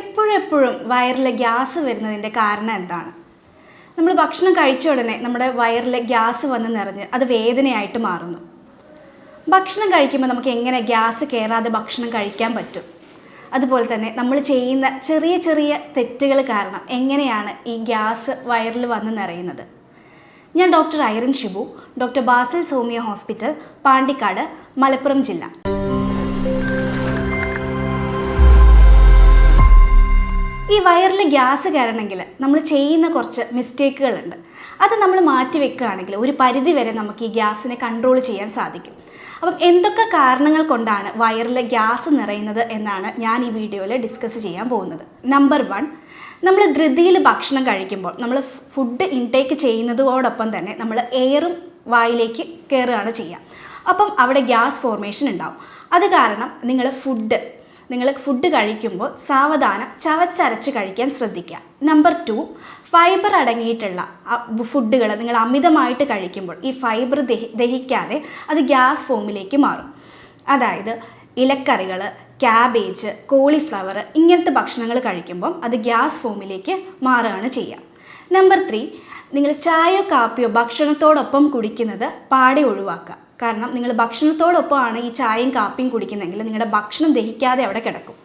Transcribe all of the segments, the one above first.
എപ്പോഴും വയറിലെ ഗ്യാസ് വരുന്നതിന്റെ കാരണം എന്താണ്? നമ്മൾ ഭക്ഷണം കഴിച്ച ഉടനെ നമ്മുടെ വയറിലെ ഗ്യാസ് വന്ന് നിറഞ്ഞ് അത് വേദനയായിട്ട് മാറുന്നു. ഭക്ഷണം കഴിക്കുമ്പോൾ നമുക്ക് എങ്ങനെ ഗ്യാസ് കയറാതെ ഭക്ഷണം കഴിക്കാൻ പറ്റും? അതുപോലെ തന്നെ നമ്മൾ ചെയ്യുന്ന ചെറിയ ചെറിയ തെറ്റുകൾ കാരണം എങ്ങനെയാണ് ഈ ഗ്യാസ് വയറിൽ വന്ന് നിറയുന്നത്? ഞാൻ doctor Irin Shibu doctor Basal Somiya hospital Pandikkad Malappuram ജില്ല. ഈ വയറിൽ ഗ്യാസ് കയറണമെങ്കിൽ നമ്മൾ ചെയ്യുന്ന കുറച്ച് മിസ്റ്റേക്കുകളുണ്ട്. അത് നമ്മൾ മാറ്റി വെക്കുകയാണെങ്കിൽ ഒരു പരിധി വരെ നമുക്ക് ഈ ഗ്യാസിനെ കൺട്രോൾ ചെയ്യാൻ സാധിക്കും. അപ്പം എന്തൊക്കെ കാരണങ്ങൾ കൊണ്ടാണ് വയറിൽ ഗ്യാസ് നിറയുന്നത് എന്നാണ് ഞാൻ ഈ വീഡിയോയിൽ ഡിസ്കസ് ചെയ്യാൻ പോകുന്നത്. നമ്പർ വൺ നമ്മൾ ധൃതിയിൽ ഭക്ഷണം കഴിക്കുമ്പോൾ നമ്മൾ ഫുഡ് ഇൻടേക്ക് ചെയ്യുന്നതോടൊപ്പം തന്നെ നമ്മൾ എയറും വായിലേക്ക് കയറുകയാണ് ചെയ്യുക. അപ്പം അവിടെ ഗ്യാസ് ഫോർമേഷൻ ഉണ്ടാവും. അത് കാരണം നിങ്ങൾ ഫുഡ് നിങ്ങൾ ഫുഡ് കഴിക്കുമ്പോൾ സാവധാനം ചവച്ചരച്ച് കഴിക്കാൻ ശ്രദ്ധിക്കുക. നമ്പർ ടു ഫൈബർ അടങ്ങിയിട്ടുള്ള ഫുഡുകൾ നിങ്ങൾ അമിതമായിട്ട് കഴിക്കുമ്പോൾ ഈ ഫൈബർ ദഹി ദഹിക്കാതെ അത് ഗ്യാസ് ഫോമിലേക്ക് മാറും. അതായത് ഇലക്കറികൾ ക്യാബേജ് കോളിഫ്ലവർ ഇങ്ങനത്തെ ഭക്ഷണങ്ങൾ കഴിക്കുമ്പോൾ അത് ഗ്യാസ് ഫോമിലേക്ക് മാറുകയാണ് ചെയ്യുക. നമ്പർ ത്രീ നിങ്ങൾ ചായയോ കാപ്പിയോ ഭക്ഷണത്തോടൊപ്പം കുടിക്കുന്നത് പാടെ ഒഴിവാക്കുക. കാരണം നിങ്ങൾ ഭക്ഷണത്തോടൊപ്പമാണ് ഈ ചായയും കാപ്പിയും കുടിക്കുന്നതെങ്കിൽ നിങ്ങളുടെ ഭക്ഷണം ദഹിക്കാതെ അവിടെ കിടക്കും.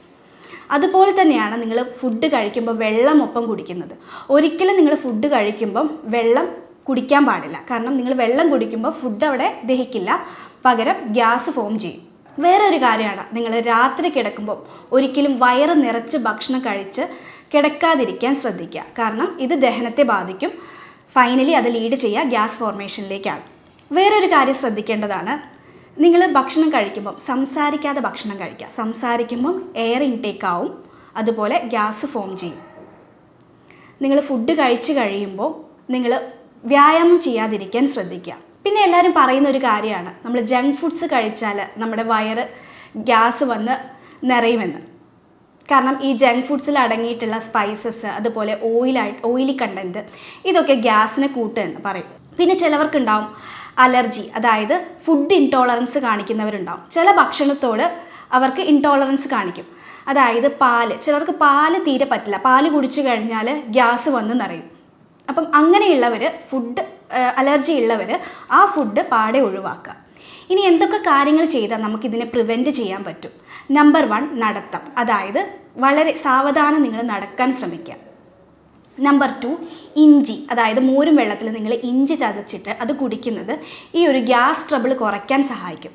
അതുപോലെ തന്നെയാണ് നിങ്ങൾ ഫുഡ് കഴിക്കുമ്പോൾ വെള്ളം ഒപ്പം കുടിക്കുന്നത്. ഒരിക്കലും നിങ്ങൾ ഫുഡ് കഴിക്കുമ്പം വെള്ളം കുടിക്കാൻ പാടില്ല. കാരണം നിങ്ങൾ വെള്ളം കുടിക്കുമ്പോൾ ഫുഡ് അവിടെ ദഹിക്കില്ല. പകരം ഗ്യാസ് ഫോം ചെയ്യും. വേറെ ഒരു കാര്യമാണ് നിങ്ങൾ രാത്രി കിടക്കുമ്പോൾ ഒരിക്കലും വയറ് നിറച്ച് ഭക്ഷണം കഴിച്ച് കിടക്കാതിരിക്കാൻ ശ്രദ്ധിക്കുക. കാരണം ഇത് ദഹനത്തെ ബാധിക്കും. ഫൈനലി അത് ലീഡ് ചെയ്യുക ഗ്യാസ് ഫോർമേഷനിലേക്കാണ് വേറൊരു കാര്യം ശ്രദ്ധിക്കേണ്ടതാണ്. നിങ്ങൾ ഭക്ഷണം കഴിക്കുമ്പം സംസാരിക്കാതെ ഭക്ഷണം കഴിക്കുക. സംസാരിക്കുമ്പം എയർ ഇൻടേക്ക് ആവും. അതുപോലെ ഗ്യാസ് ഫോം ചെയ്യും. നിങ്ങൾ ഫുഡ് കഴിച്ച് കഴിയുമ്പോൾ നിങ്ങൾ വ്യായാമം ചെയ്യാതിരിക്കാൻ ശ്രദ്ധിക്കുക. പിന്നെ എല്ലാവരും പറയുന്ന ഒരു കാര്യമാണ്. നമ്മൾ ജങ്ക് ഫുഡ്സ് കഴിച്ചാൽ നമ്മുടെ വയറ് ഗ്യാസ് വന്ന് നിറയുമെന്ന്. കാരണം ഈ ജങ്ക് ഫുഡ്സിൽ അടങ്ങിയിട്ടുള്ള സ്പൈസസ് അതുപോലെ ഓയിലായിട്ട് ഓയിലി കണ്ടന്റ് ഇതൊക്കെ ഗ്യാസിനെ കൂട്ടുമെന്ന് പറയും. പിന്നെ ചിലവർക്കുണ്ടാവും അലർജി അതായത് ഫുഡ് ഇൻടോളറൻസ് കാണിക്കുന്നവരുണ്ടാവും. ചില ഭക്ഷണത്തോട് അവർക്ക് ഇൻടോളറൻസ് കാണിക്കും. അതായത് പാൽ ചിലർക്ക് പാൽ തീരെ പറ്റില്ല. പാൽ കുടിച്ചു കഴിഞ്ഞാൽ ഗ്യാസ് വന്ന് നിറയും. അപ്പം അങ്ങനെയുള്ളവർ ഫുഡ് അലർജി ഉള്ളവർ ആ ഫുഡ് പാടെ ഒഴിവാക്കുക. ഇനി എന്തൊക്കെ കാര്യങ്ങൾ ചെയ്താൽ നമുക്കിതിനെ പ്രിവെന്റ് ചെയ്യാൻ പറ്റും? നമ്പർ വൺ നടത്തം. അതായത് വളരെ സാവധാനം നിങ്ങൾ നടക്കാൻ ശ്രമിക്കുക. നമ്പർ ടു ഇഞ്ചി. അതായത് മോരും വെള്ളത്തിൽ നിങ്ങൾ ഇഞ്ചി ചതച്ചിട്ട് അത് കുടിക്കുന്നത് ഈ ഒരു ഗ്യാസ് ട്രബിൾ കുറയ്ക്കാൻ സഹായിക്കും.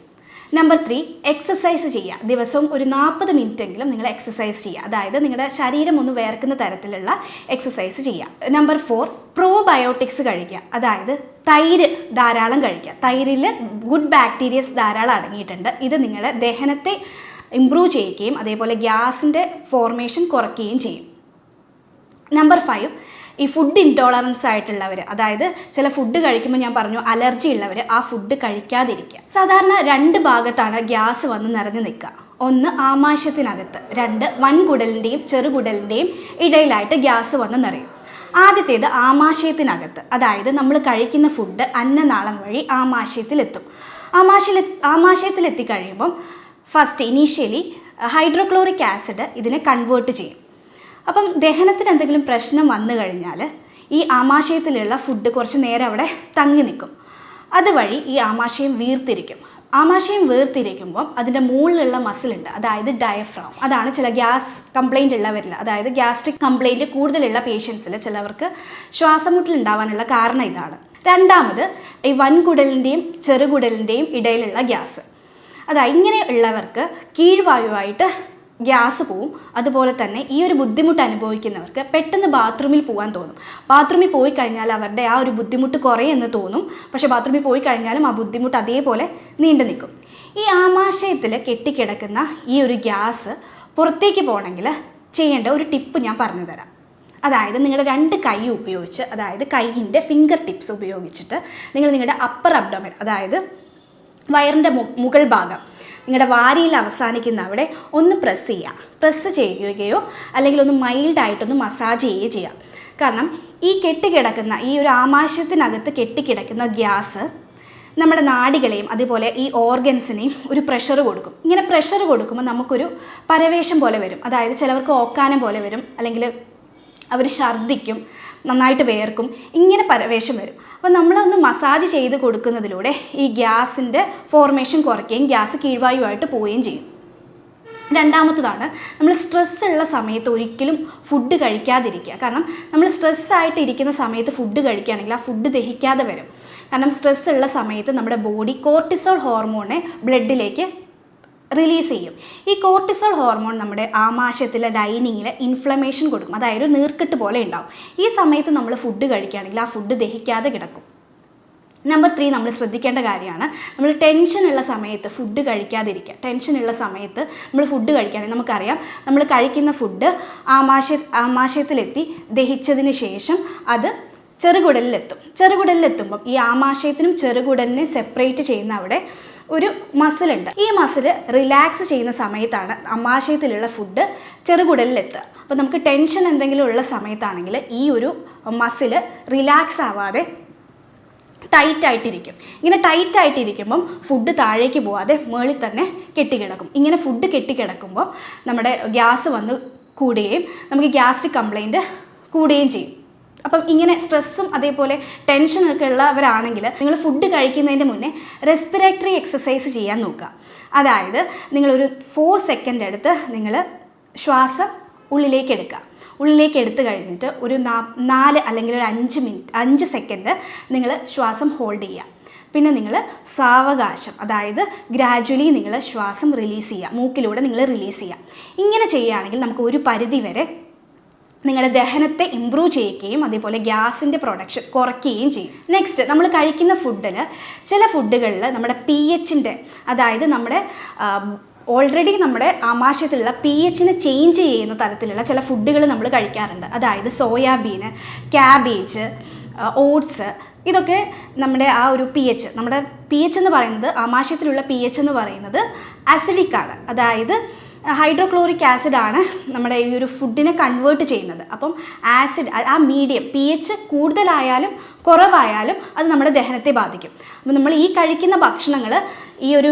നമ്പർ ത്രീ എക്സസൈസ് ചെയ്യുക. ദിവസവും ഒരു നാൽപ്പത് എങ്കിലും നിങ്ങൾ എക്സസൈസ് ചെയ്യുക. അതായത് നിങ്ങളുടെ ശരീരം ഒന്ന് വേർക്കുന്ന തരത്തിലുള്ള എക്സസൈസ് ചെയ്യുക. നമ്പർ ഫോർ പ്രോബയോട്ടിക്സ് കഴിക്കുക. അതായത് തൈര് ധാരാളം കഴിക്കുക. തൈരിൽ ഗുഡ് ബാക്ടീരിയസ് ധാരാളം അടങ്ങിയിട്ടുണ്ട്. ഇത് നിങ്ങളുടെ ദഹനത്തെ ഇമ്പ്രൂവ് ചെയ്യുകയും അതേപോലെ ഗ്യാസിന്റെ ഫോർമേഷൻ കുറയ്ക്കുകയും ചെയ്യും. നമ്പർ ഫൈവ് ഈ ഫുഡ് ഇൻടോളറൻസ് ആയിട്ടുള്ളവർ അതായത് ചില ഫുഡ് കഴിക്കുമ്പോൾ ഞാൻ പറഞ്ഞു അലർജി ഉള്ളവർ ആ ഫുഡ് കഴിക്കാതിരിക്കുക. സാധാരണ രണ്ട് ഭാഗത്താണ് ഗ്യാസ് വന്ന് നിറഞ്ഞു നിൽക്കുക. ഒന്ന് ആമാശയത്തിനകത്ത് രണ്ട് വൻകുടലിന്റെയും ചെറുകുടലിന്റെയും ഇടയിലായിട്ട് ഗ്യാസ് വന്ന് നിറയും. ആദ്യത്തേത് ആമാശയത്തിനകത്ത് അതായത് നമ്മൾ കഴിക്കുന്ന ഫുഡ് അന്നനാളം വഴി ആമാശയത്തിലെത്തും. ആമാശയിൽ ആമാശയത്തിലെത്തി കഴിയുമ്പം ഫസ്റ്റ് ഇനീഷ്യലി ഹൈഡ്രോക്ലോറിക് ആസിഡ് ഇതിനെ കൺവേർട്ട് ചെയ്യും. അപ്പം ദഹനത്തിന് എന്തെങ്കിലും പ്രശ്നം വന്നു കഴിഞ്ഞാൽ ഈ ആമാശയത്തിലുള്ള ഫുഡ് കുറച്ച് നേരം അവിടെ തങ്ങി നിൽക്കും. അതുവഴി ഈ ആമാശയം വീർത്തിരിക്കും. ആമാശയം വീർത്തിരിക്കുമ്പോൾ അതിന്റെ മുകളിലുള്ള മസിലുണ്ട് അതായത് ഡയഫ്രാം അതാണ് ചില ഗ്യാസ് കംപ്ലൈന്റ് ഉള്ളവരിൽ അതായത് ഗ്യാസ്ട്രിക് കംപ്ലൈന്റ് കൂടുതലുള്ള പേഷ്യൻസിൽ ചിലവർക്ക് ശ്വാസമുട്ടൽ ഉണ്ടാവാനുള്ള കാരണം ഇതാണ്. രണ്ടാമത് ഈ വൻകുടലിന്റെയും ചെറുകുടലിന്റെയും ഇടയിലുള്ള ഗ്യാസ്. അതാ ഇങ്ങനെ ഉള്ളവർക്ക് കീഴ്വായുവായിട്ട് ഗ്യാസ് പോവും. അതുപോലെ തന്നെ ഈ ഒരു ബുദ്ധിമുട്ട് അനുഭവിക്കുന്നവർക്ക് പെട്ടെന്ന് ബാത്റൂമിൽ പോകാൻ തോന്നും. ബാത്റൂമിൽ പോയി കഴിഞ്ഞാൽ അവരുടെ ആ ഒരു ബുദ്ധിമുട്ട് കുറയെന്ന് തോന്നും. പക്ഷേ ബാത്റൂമിൽ പോയി കഴിഞ്ഞാലും ആ ബുദ്ധിമുട്ട് അതേപോലെ നീണ്ടു നിൽക്കും. ഈ ആമാശയത്തിൽ കെട്ടിക്കിടക്കുന്ന ഈ ഒരു ഗ്യാസ് പുറത്തേക്ക് പോകണമെങ്കിൽ ചെയ്യേണ്ട ഒരു ടിപ്പ് ഞാൻ പറഞ്ഞു തരാം. അതായത് നിങ്ങളുടെ രണ്ട് കൈ ഉപയോഗിച്ച് അതായത് കൈയിന്റെ ഫിംഗർ ടിപ്സ് ഉപയോഗിച്ചിട്ട് നിങ്ങൾ നിങ്ങളുടെ അപ്പർ അബ്ഡോമൻ അതായത് വയറിന്റെ മുകൾ ഭാഗം നിങ്ങളുടെ വാരിയിൽ അവസാനിക്കുന്ന അവിടെ ഒന്ന് പ്രസ് ചെയ്യുക. പ്രസ് ചെയ്യുകയോ അല്ലെങ്കിൽ ഒന്ന് മൈൽഡായിട്ടൊന്ന് മസാജ് ചെയ്യുകയോ ചെയ്യുക. കാരണം ഈ കെട്ടിക്കിടക്കുന്ന ഈ ഒരു ആമാശയത്തിനകത്ത് കെട്ടിക്കിടക്കുന്ന ഗ്യാസ് നമ്മുടെ നാടികളെയും അതുപോലെ ഈ ഓർഗൻസിനെയും ഒരു പ്രഷർ കൊടുക്കും. ഇങ്ങനെ പ്രഷർ കൊടുക്കുമ്പോൾ നമുക്കൊരു പരവേശം പോലെ വരും. അതായത് ചിലവർക്ക് ഓക്കാനം പോലെ വരും. അല്ലെങ്കിൽ അവർ ഛർദ്ദിക്കും നന്നായിട്ട് വേർക്കും. ഇങ്ങനെ പരവേശം വരും. അപ്പോൾ നമ്മളൊന്ന് മസാജ് ചെയ്ത് കൊടുക്കുന്നതിലൂടെ ഈ ഗ്യാസിന്റെ ഫോർമേഷൻ കുറയ്ക്കുകയും ഗ്യാസ് കീഴ്വായുമായിട്ട് പോവുകയും ചെയ്യും. രണ്ടാമത്തതാണ് നമ്മൾ സ്ട്രെസ് ഉള്ള സമയത്ത് ഒരിക്കലും ഫുഡ് കഴിക്കാതിരിക്കുക. കാരണം നമ്മൾ സ്ട്രെസ്സായിട്ട് ഇരിക്കുന്ന സമയത്ത് ഫുഡ് കഴിക്കുകയാണെങ്കിൽ ആ ഫുഡ് ദഹിക്കാതെ വരും. കാരണം സ്ട്രെസ് ഉള്ള സമയത്ത് നമ്മുടെ ബോഡി കോർട്ടിസോൾ ഹോർമോണെ ബ്ലഡിലേക്ക് റിലീസ് ചെയ്യും. ഈ കോർട്ടിസോൾ ഹോർമോൺ നമ്മുടെ ആമാശയത്തിലെ ലൈനിങ്ങിൽ ഇൻഫ്ലമേഷൻ കൊടുക്കും. അതായത് നീർക്കെട്ട് പോലെ ഉണ്ടാവും. ഈ സമയത്ത് നമ്മൾ ഫുഡ് കഴിക്കുകയാണെങ്കിൽ ആ ഫുഡ് ദഹിക്കാതെ കിടക്കും. നമ്പർ ത്രീ നമ്മൾ ശ്രദ്ധിക്കേണ്ട കാര്യമാണ്. നമ്മൾ ടെൻഷനുള്ള സമയത്ത് ഫുഡ് കഴിക്കാതിരിക്കുക. ടെൻഷനുള്ള സമയത്ത് നമ്മൾ ഫുഡ് കഴിക്കുകയാണെങ്കിൽ നമുക്കറിയാം നമ്മൾ കഴിക്കുന്ന ഫുഡ് ആമാശയ ആമാശയത്തിലെത്തി ദഹിച്ചതിന് ശേഷം അത് ചെറുകുടലിലെത്തും. ചെറുകുടലിലെത്തുമ്പം ഈ ആമാശയത്തിനും ചെറുകുടലിനെ സെപ്പറേറ്റ് ചെയ്യുന്ന അവിടെ ഒരു മസിലുണ്ട്. ഈ മസിൽ റിലാക്സ് ചെയ്യുന്ന സമയത്താണ് അമ്മാശയത്തിലുള്ള ഫുഡ് ചെറുകുടലിലെത്തുക. അപ്പോൾ നമുക്ക് ടെൻഷൻ എന്തെങ്കിലും ഉള്ള സമയത്താണെങ്കിൽ ഈ ഒരു മസിൽ റിലാക്സ് ആവാതെ ടൈറ്റ് ആയിട്ടിരിക്കും. ഇങ്ങനെ ടൈറ്റ് ആയിട്ടിരിക്കുമ്പം ഫുഡ് താഴേക്ക് പോവാതെ മേളിൽ തന്നെ കെട്ടിക്കിടക്കും. ഇങ്ങനെ ഫുഡ് കെട്ടിക്കിടക്കുമ്പോൾ നമ്മുടെ ഗ്യാസ് വന്ന് കൂടുകയും നമുക്ക് ഗ്യാസ്ട്രിക് കംപ്ലൈന്റ് കൂടുകയും ചെയ്യും. അപ്പം ഇങ്ങനെ സ്ട്രെസ്സും അതേപോലെ ടെൻഷനൊക്കെ ഉള്ളവരാണെങ്കിൽ നിങ്ങൾ ഫുഡ് കഴിക്കുന്നതിന്റെ മുന്നേ റെസ്പിറേറ്ററി എക്സസൈസ് ചെയ്യാൻ നോക്കുക. അതായത് നിങ്ങളൊരു ഫോർ സെക്കൻഡ് എടുത്ത് നിങ്ങൾ ശ്വാസം ഉള്ളിലേക്ക് എടുക്കുക. ഉള്ളിലേക്ക് എടുത്തു കഴിഞ്ഞിട്ട് ഒരു നാല് അല്ലെങ്കിൽ ഒരു അഞ്ച് മിനിറ്റ് അഞ്ച് സെക്കൻഡ് നിങ്ങൾ ശ്വാസം ഹോൾഡ് ചെയ്യുക. പിന്നെ നിങ്ങൾ സാവകാശം അതായത് ഗ്രാജ്വലി നിങ്ങൾ ശ്വാസം റിലീസ് ചെയ്യുക. മൂക്കിലൂടെ നിങ്ങൾ റിലീസ് ചെയ്യുക. ഇങ്ങനെ ചെയ്യുകയാണെങ്കിൽ നമുക്ക് ഒരു പരിധി വരെ നിങ്ങളുടെ ദഹനത്തെ ഇമ്പ്രൂവ് ചെയ്യുകയും അതേപോലെ ഗ്യാസിന്റെ പ്രൊഡക്ഷൻ കുറയ്ക്കുകയും ചെയ്യും. നെക്സ്റ്റ് നമ്മൾ കഴിക്കുന്ന ഫുഡിൽ ചില ഫുഡുകളിൽ നമ്മുടെ പി എച്ചിന്റെ അതായത് നമ്മുടെ ഓൾറെഡി നമ്മുടെ ആമാശയത്തിലുള്ള പി എച്ചിനെ ചേഞ്ച് ചെയ്യുന്ന തരത്തിലുള്ള ചില ഫുഡുകൾ നമ്മൾ കഴിക്കാറുണ്ട്. അതായത് സോയാബീന് ക്യാബേജ് ഓട്സ് ഇതൊക്കെ നമ്മുടെ ആ ഒരു പി എച്ച് നമ്മുടെ പി എച്ച് എന്ന് പറയുന്നത് ആമാശയത്തിലുള്ള പി എച്ച് എന്ന് പറയുന്നത് അസിഡിക്കാണ് അതായത് ഹൈഡ്രോക്ലോറിക് ആസിഡ് ആണ് നമ്മുടെ ഈ ഒരു ഫുഡിനെ കൺവേർട്ട് ചെയ്യുന്നത്. അപ്പം ആസിഡ് ആ മീഡിയം പി എച്ച് കൂടുതലായാലും കുറവായാലും അത് നമ്മുടെ ദഹനത്തെ ബാധിക്കും. അപ്പം നമ്മൾ ഈ കഴിക്കുന്ന ഭക്ഷണങ്ങൾ ഈ ഒരു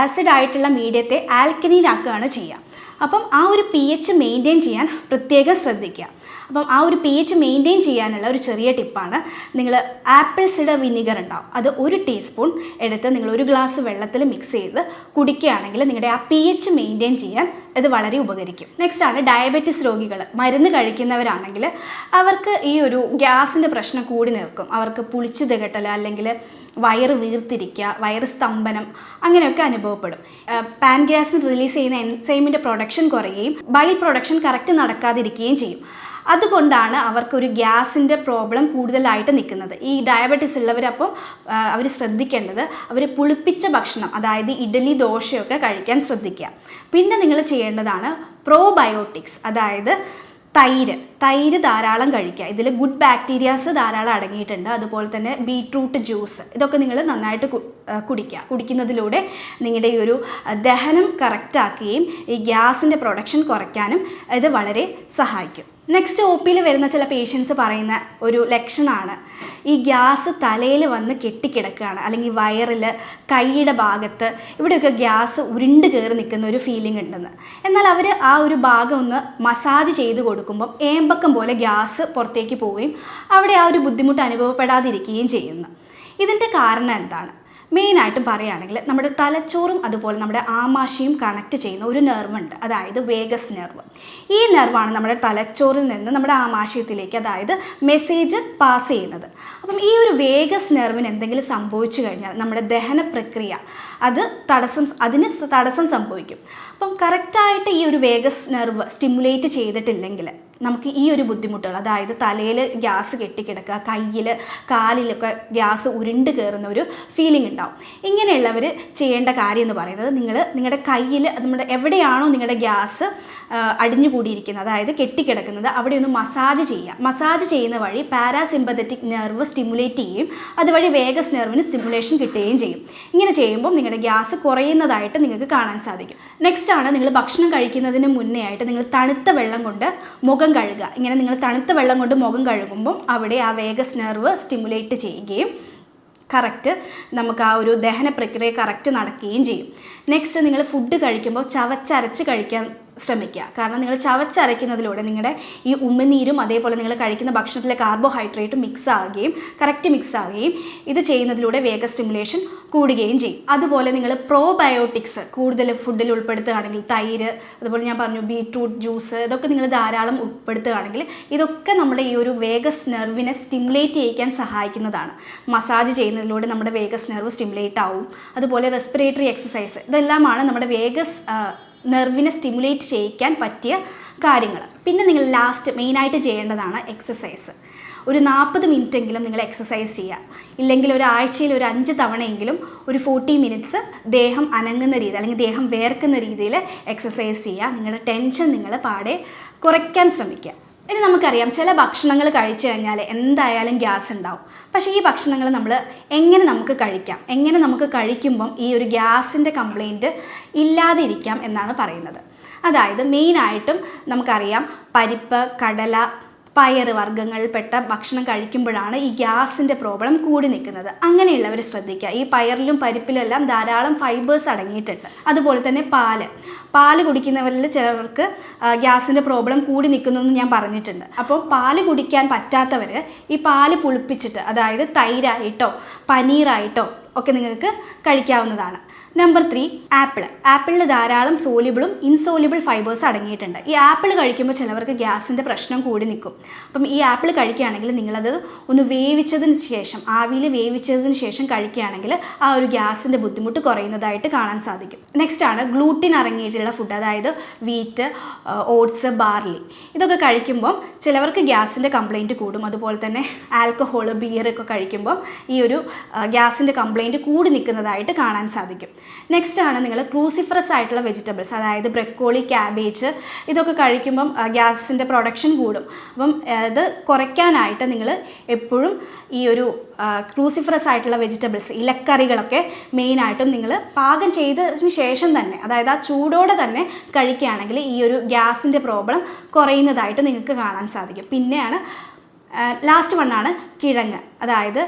ആസിഡ് ആയിട്ടുള്ള മീഡിയത്തെ ആൽക്കനീനാക്കുകയാണ് ചെയ്യുക. അപ്പം ആ ഒരു പി എച്ച് മെയിന്റെയിൻ ചെയ്യാൻ പ്രത്യേകം ശ്രദ്ധിക്കുക. അപ്പം ആ ഒരു പി എച്ച് മെയിന്റെയിൻ ചെയ്യാനുള്ള ഒരു ചെറിയ ടിപ്പാണ് നിങ്ങൾ ആപ്പിൾ സിഡർ വിനിഗർ ഉണ്ടാവും. അത് ഒരു ടീസ്പൂൺ എടുത്ത് നിങ്ങൾ ഒരു ഗ്ലാസ് വെള്ളത്തിൽ മിക്സ് ചെയ്ത് കുടിക്കുകയാണെങ്കിൽ നിങ്ങളുടെ ആ പി എച്ച് മെയിന്റെയിൻ ചെയ്യാൻ ഇത് വളരെ ഉപകരിക്കും. നെക്സ്റ്റ് ആണ് ഡയബറ്റിസ് രോഗികൾ. മരുന്ന് കഴിക്കുന്നവരാണെങ്കിൽ അവർക്ക് ഈ ഒരു ഗ്യാസിന്റെ പ്രശ്നം കൂടി നിൽക്കും. അവർക്ക് പുളിച്ചു തികട്ടൽ അല്ലെങ്കിൽ വയറ് വീർത്തിരിക്കുക വയറ് സ്തംഭനം അങ്ങനെയൊക്കെ അനുഭവപ്പെടും. പാൻഗ്യാസിന് റിലീസ് ചെയ്യുന്ന എൻസൈമിന്റെ പ്രൊഡക്ഷൻ കുറയുകയും ബൈൽ പ്രൊഡക്ഷൻ കറക്റ്റ് നടക്കാതിരിക്കുകയും ചെയ്യും. അതുകൊണ്ടാണ് അവർക്കൊരു ഗ്യാസിന്റെ പ്രോബ്ലം കൂടുതലായിട്ട് നിൽക്കുന്നത്. ഈ ഡയബറ്റീസ് ഉള്ളവരപ്പം അവർ ശ്രദ്ധിക്കേണ്ടത് അവർ പുളിപ്പിച്ച ഭക്ഷണം അതായത് ഇഡലി ദോശയൊക്കെ കഴിക്കാൻ ശ്രദ്ധിക്കുക. പിന്നെ നിങ്ങൾ ചെയ്യേണ്ടതാണ് പ്രോബയോട്ടിക്സ് അതായത് തൈര് തൈര് ധാരാളം കഴിക്കുക. ഇതിൽ ഗുഡ് ബാക്ടീരിയാസ് ധാരാളം അടങ്ങിയിട്ടുണ്ട്. അതുപോലെ തന്നെ ബീട്രൂട്ട് ജ്യൂസ് ഇതൊക്കെ നിങ്ങൾ നന്നായിട്ട് കുടിക്കുക. കുടിക്കുന്നതിലൂടെ നിങ്ങളുടെ ഈ ഒരു ദഹനം കറക്റ്റാക്കുകയും ഈ ഗ്യാസിന്റെ പ്രൊഡക്ഷൻ കുറയ്ക്കാനും ഇത് വളരെ സഹായിക്കും. നെക്സ്റ്റ് ഒ പിയിൽ വരുന്ന ചില പേഷ്യൻസ് പറയുന്ന ഒരു ലക്ഷണമാണ് ഈ ഗ്യാസ് തലയിൽ വന്ന് കെട്ടിക്കിടക്കുകയാണ്. അല്ലെങ്കിൽ വയറിൽ കൈയുടെ ഭാഗത്ത് ഇവിടെയൊക്കെ ഗ്യാസ് ഉരുണ്ട് കയറി നിൽക്കുന്ന ഒരു ഫീലിംഗ് ഉണ്ടെന്ന്. എന്നാൽ അവർ ആ ഒരു ഭാഗം ഒന്ന് മസാജ് ചെയ്ത് കൊടുക്കുമ്പം ഏമ്പക്കം പോലെ ഗ്യാസ് പുറത്തേക്ക് പോവുകയും അവിടെ ആ ഒരു ബുദ്ധിമുട്ട് അനുഭവപ്പെടാതിരിക്കുകയും ചെയ്യുന്നു. ഇതിന്റെ കാരണം എന്താണ്? മെയിനായിട്ടും പറയുകയാണെങ്കിൽ നമ്മുടെ തലച്ചോറും അതുപോലെ നമ്മുടെ ആമാശയും കണക്ട് ചെയ്യുന്ന ഒരു നെർവുണ്ട് അതായത് വേഗസ് നെർവ് ഈ നെർവാണ് നമ്മുടെ തലച്ചോറിൽ നിന്ന് നമ്മുടെ ആമാശയത്തിലേക്ക് അതായത് മെസ്സേജ് പാസ് ചെയ്യുന്നത്. അപ്പം ഈ ഒരു വേഗസ് നെർവിന് എന്തെങ്കിലും സംഭവിച്ചു കഴിഞ്ഞാൽ നമ്മുടെ ദഹന പ്രക്രിയ അത് തടസ്സം അതിന് തടസ്സം സംഭവിക്കും. അപ്പം കറക്റ്റായിട്ട് ഈ ഒരു വേഗസ് നെർവ് സ്റ്റിമുലേറ്റ് ചെയ്തിട്ടില്ലെങ്കിൽ നമുക്ക് ഈ ഒരു ബുദ്ധിമുട്ടുകൾ അതായത് തലയിൽ ഗ്യാസ് കെട്ടിക്കിടക്കുക കയ്യിൽ കാലിലൊക്കെ ഗ്യാസ് ഉരുണ്ട് കയറുന്ന ഒരു ഫീലിംഗ് ഉണ്ടാവും. ഇങ്ങനെയുള്ളവർ ചെയ്യേണ്ട കാര്യം എന്ന് പറയുന്നത് നിങ്ങൾ നിങ്ങളുടെ കയ്യിൽ നമ്മുടെ എവിടെയാണോ നിങ്ങളുടെ ഗ്യാസ് അടിഞ്ഞുകൂടിയിരിക്കുന്നത് അതായത് കെട്ടിക്കിടക്കുന്നത് അവിടെ ഒന്ന് മസാജ് ചെയ്യുക. മസാജ് ചെയ്യുന്ന വഴി പാരാസിമ്പത്തറ്റിക് നെർവ് സ്റ്റിമുലേറ്റ് ചെയ്യുകയും അതുവഴി വേഗസ് നെർവിന് സ്റ്റിമുലേഷൻ കിട്ടുകയും ചെയ്യും. ഇങ്ങനെ ചെയ്യുമ്പോൾ നിങ്ങളുടെ ഗ്യാസ് കുറയുന്നതായിട്ട് നിങ്ങൾക്ക് കാണാൻ സാധിക്കും. നെക്സ്റ്റ് ആണ് നിങ്ങൾ ഭക്ഷണം കഴിക്കുന്നതിന് മുന്നേ ആയിട്ട് നിങ്ങൾ തണുത്ത വെള്ളം കൊണ്ട് മുഖം കഴുകുക. ഇങ്ങനെ നിങ്ങൾ തണുത്ത വെള്ളം കൊണ്ട് മുഖം കഴുകുമ്പം അവിടെ ആ വേഗസ് നെർവ് സ്റ്റിമുലേറ്റ് ചെയ്യുകയും കറക്റ്റ് നമുക്ക് ആ ഒരു ദഹന പ്രക്രിയ കറക്റ്റ് നടക്കുകയും ചെയ്യും. നെക്സ്റ്റ് നിങ്ങൾ ഫുഡ് കഴിക്കുമ്പോൾ ചവച്ചരച്ച് കഴിക്കാൻ ശ്രമിക്കുക. കാരണം നിങ്ങൾ ചവച്ചരയ്ക്കുന്നതിലൂടെ നിങ്ങളുടെ ഈ ഉമിനീരും അതേപോലെ നിങ്ങൾ കഴിക്കുന്ന ഭക്ഷണത്തിലെ കാർബോഹൈഡ്രേറ്റും മിക്സ് ആകുകയും കറക്റ്റ് മിക്സ് ആകുകയും ഇത് ചെയ്യുന്നതിലൂടെ വേഗ സ്റ്റിമുലേഷൻ കൂടുകയും ചെയ്യും. അതുപോലെ നിങ്ങൾ പ്രോബയോട്ടിക്സ് കൂടുതൽ ഫുഡിൽ ഉൾപ്പെടുത്തുകയാണെങ്കിൽ തൈര് അതുപോലെ ഞാൻ പറഞ്ഞു ബീട്രൂട്ട് ജ്യൂസ് ഇതൊക്കെ നിങ്ങൾ ധാരാളം ഉൾപ്പെടുത്തുകയാണെങ്കിൽ ഇതൊക്കെ നമ്മുടെ ഈ ഒരു വേഗസ് നെർവിനെ സ്റ്റിമുലേറ്റ് ചെയ്യിക്കാൻ സഹായിക്കുന്നതാണ്. മസാജ് ചെയ്യുന്നതിലൂടെ നമ്മുടെ വേഗസ് നെർവ് സ്റ്റിമുലേറ്റ് ആവും. അതുപോലെ റെസ്പിറേറ്ററി എക്സസൈസ് ഇതെല്ലാമാണ് നമ്മുടെ വേഗസ് നെർവിനെ സ്റ്റിമുലേറ്റ് ചെയ്യിക്കാൻ പറ്റിയ കാര്യങ്ങൾ. പിന്നെ നിങ്ങൾ ലാസ്റ്റ് മെയിനായിട്ട് ചെയ്യേണ്ടതാണ് എക്സസൈസ് ഒരു നാൽപ്പത് എങ്കിലും നിങ്ങൾ എക്സസൈസ് ചെയ്യുക. ഇല്ലെങ്കിൽ ഒരു ആഴ്ചയിൽ ഒരു അഞ്ച് തവണയെങ്കിലും ഒരു ഫോർട്ടി മിനിറ്റ്സ് ദേഹം അനങ്ങുന്ന രീതി അല്ലെങ്കിൽ ദേഹം വേർക്കുന്ന രീതിയിൽ എക്സസൈസ് ചെയ്യുക. നിങ്ങളുടെ ടെൻഷൻ നിങ്ങൾ പാടെ കുറയ്ക്കാൻ ശ്രമിക്കുക. ഇനി നമുക്കറിയാം ചില ഭക്ഷണങ്ങൾ കഴിച്ചു കഴിഞ്ഞാൽ എന്തായാലും ഗ്യാസ് ഉണ്ടാവും. പക്ഷേ ഈ ഭക്ഷണങ്ങൾ നമ്മൾ എങ്ങനെ നമുക്ക് കഴിക്കാം? എങ്ങനെ നമുക്ക് കഴിക്കുമ്പം ഈ ഒരു ഗ്യാസിന്റെ കംപ്ലൈന്റ് ഇല്ലാതിരിക്കാം എന്നാണ് പറയുന്നത്. അതായത് മെയിനായിട്ടും നമുക്കറിയാം പരിപ്പ് കടല പയറ് വർഗങ്ങളിൽപ്പെട്ട ഭക്ഷണം കഴിക്കുമ്പോഴാണ് ഈ ഗ്യാസിന്റെ പ്രോബ്ലം കൂടി നിൽക്കുന്നത്. അങ്ങനെയുള്ളവർ ശ്രദ്ധിക്കുക. ഈ പയറിലും പരിപ്പിലെല്ലാം ധാരാളം ഫൈബേഴ്സ് അടങ്ങിയിട്ടുണ്ട്. അതുപോലെ തന്നെ പാൽ. പാൽ കുടിക്കുന്നവരിൽ ചിലവർക്ക് ഗ്യാസിന്റെ പ്രോബ്ലം കൂടി നിൽക്കുന്നു എന്ന് ഞാൻ പറഞ്ഞിട്ടുണ്ട്. അപ്പോൾ പാൽ കുടിക്കാൻ പറ്റാത്തവർ ഈ പാൽ പുളിപ്പിച്ചിട്ട് അതായത് തൈരായിട്ടോ പനീറായിട്ടോ ഒക്കെ നിങ്ങൾക്ക് കഴിക്കാവുന്നതാണ്. നമ്പർ ത്രീ ആപ്പിൾ ആപ്പിളിൽ ധാരാളം സോലിബിളും ഇൻസോലിബിൾ ഫൈബേഴ്സ് അടങ്ങിയിട്ടുണ്ട്. ഈ ആപ്പിൾ കഴിക്കുമ്പോൾ ചിലവർക്ക് ഗ്യാസിന്റെ പ്രശ്നം കൂടി നിൽക്കും. അപ്പം ഈ ആപ്പിൾ കഴിക്കുകയാണെങ്കിൽ നിങ്ങളത് ഒന്ന് വേവിച്ചതിന് ശേഷം ആവിയിൽ വേവിച്ചതിന് ശേഷം കഴിക്കുകയാണെങ്കിൽ ആ ഒരു ഗ്യാസിന്റെ ബുദ്ധിമുട്ട് കുറയുന്നതായിട്ട് കാണാൻ സാധിക്കും. നെക്സ്റ്റ് ആണ് ഗ്ലൂട്ടിൻ അറങ്ങിയിട്ടുള്ള ഫുഡ് അതായത് വീറ്റ് ഓട്സ് ബാർലി ഇതൊക്കെ കഴിക്കുമ്പം ചിലവർക്ക് ഗ്യാസിന്റെ കംപ്ലൈന്റ് കൂടും. അതുപോലെ തന്നെ ആൽക്കഹോൾ ബിയർ ഒക്കെ കഴിക്കുമ്പോൾ ഈ ഒരു ഗ്യാസിന്റെ കംപ്ലൈന്റ് കൂടി നിൽക്കുന്നതായിട്ട് കാണാൻ സാധിക്കും. നെക്സ്റ്റ് ആണ് നിങ്ങൾ ക്രൂസിഫറസ് ആയിട്ടുള്ള വെജിറ്റബിൾസ് അതായത് ബ്രക്കോളി ക്യാബേജ് ഇതൊക്കെ കഴിക്കുമ്പം ഗ്യാസിന്റെ പ്രൊഡക്ഷൻ കൂടും. അപ്പം ഇത് കുറയ്ക്കാനായിട്ട് നിങ്ങൾ എപ്പോഴും ഈ ഒരു ക്രൂസിഫറസ് ആയിട്ടുള്ള വെജിറ്റബിൾസ് ഇലക്കറികളൊക്കെ മെയിനായിട്ടും നിങ്ങൾ പാകം ചെയ്തതിന് ശേഷം തന്നെ അതായത് ആ ചൂടോടെ തന്നെ കഴിക്കുകയാണെങ്കിൽ ഈ ഒരു ഗ്യാസിന്റെ പ്രോബ്ലം കുറയുന്നതായിട്ട് നിങ്ങൾക്ക് കാണാൻ സാധിക്കും. പിന്നെയാണ് ലാസ്റ്റ് വണ്ണാണ് കിഴങ്ങ് അതായത്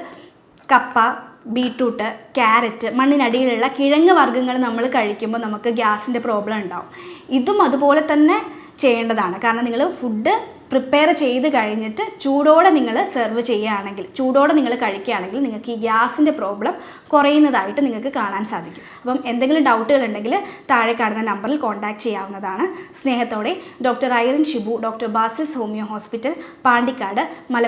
കപ്പ ബീട്രൂട്ട് ക്യാരറ്റ് മണ്ണിനടിയിലുള്ള കിഴങ്ങ് വർഗങ്ങൾ നമ്മൾ കഴിക്കുമ്പോൾ നമുക്ക് ഗ്യാസിന്റെ പ്രോബ്ലം ഉണ്ടാവും. ഇതും അതുപോലെ തന്നെ ചെയ്യേണ്ടതാണ്. കാരണം നിങ്ങൾ ഫുഡ് പ്രിപ്പയർ ചെയ്ത് കഴിഞ്ഞിട്ട് ചൂടോടെ നിങ്ങൾ സെർവ് ചെയ്യുകയാണെങ്കിൽ ചൂടോടെ നിങ്ങൾ കഴിക്കുകയാണെങ്കിൽ നിങ്ങൾക്ക് ഈ ഗ്യാസിന്റെ പ്രോബ്ലം കുറയുന്നതായിട്ട് നിങ്ങൾക്ക് കാണാൻ സാധിക്കും. അപ്പം എന്തെങ്കിലും ഡൗട്ടുകൾ ഉണ്ടെങ്കിൽ താഴെ കാണുന്ന നമ്പറിൽ കോൺടാക്ട് ചെയ്യാവുന്നതാണ്. സ്നേഹത്തോടെ doctor Irene Shibu doctor Basil's homeo hospital Pandikkad മല